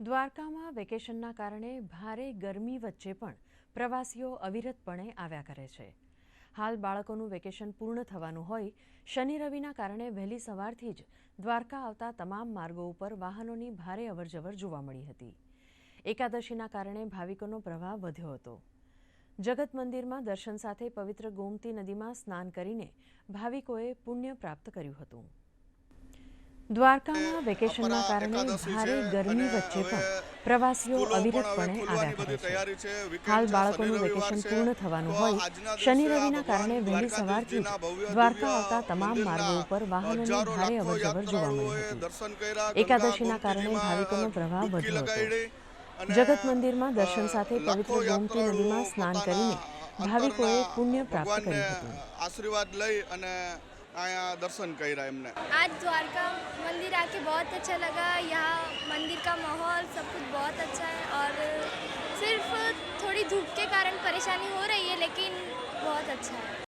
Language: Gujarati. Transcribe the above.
દ્વારકામાં વેકેશનના કારણે ભારે ગરમી વચ્ચે પણ પ્રવાસીઓ અવિરતપણે આવ્યા કરે છે. હાલ બાળકોનું વેકેશન પૂર્ણ થવાનું હોય, શનિ રવિના કારણે વહેલી સવારથી જ દ્વારકા આવતા તમામ માર્ગો ઉપર વાહનોની ભારે અવરજવર જોવા મળી હતી. એકાદશીના કારણે ભાવિકોનો પ્રવાહ વધ્યો હતો. જગત મંદિરમાં દર્શન સાથે પવિત્ર ગોમતી નદીમાં સ્નાન કરીને ભાવિકોએ પુણ્ય પ્રાપ્ત કર્યું હતું. દ્વારકામાં વેકેશનના કારણે ભારે ગરમી વચ્ચે પણ પ્રવાસીઓ અવિરતપણે આવ્યા કરે છે. હાલ બાળકોનું વેકેશન પૂર્ણ થવાનું હોય. શનિ રવિના કારણે વહેલી સવારથી દ્વારકા આવતા તમામ માર્ગો ઉપર વાહનોની ભારે અવરજવર જોવા મળી હતી. એકાદશીના કારણે ભાવિકોનો પ્રવાહ વધ્યો હતો. જગત મંદિરમાં દર્શન સાથે પવિત્ર ગોમતી નદીમાં સ્નાન કરીને ભાવિકોએ પુણ્ય પ્રાપ્ત કર્યું હતું. આશીર્વાદ લઈ અને દર્શન કર્યા એમને. આજ દ્વારકા मंदिर आके बहुत अच्छा लगा यहाँ मंदिर का माहौल सब कुछ बहुत अच्छा है और सिर्फ थोड़ी धूप के कारण परेशानी हो रही है लेकिन बहुत अच्छा है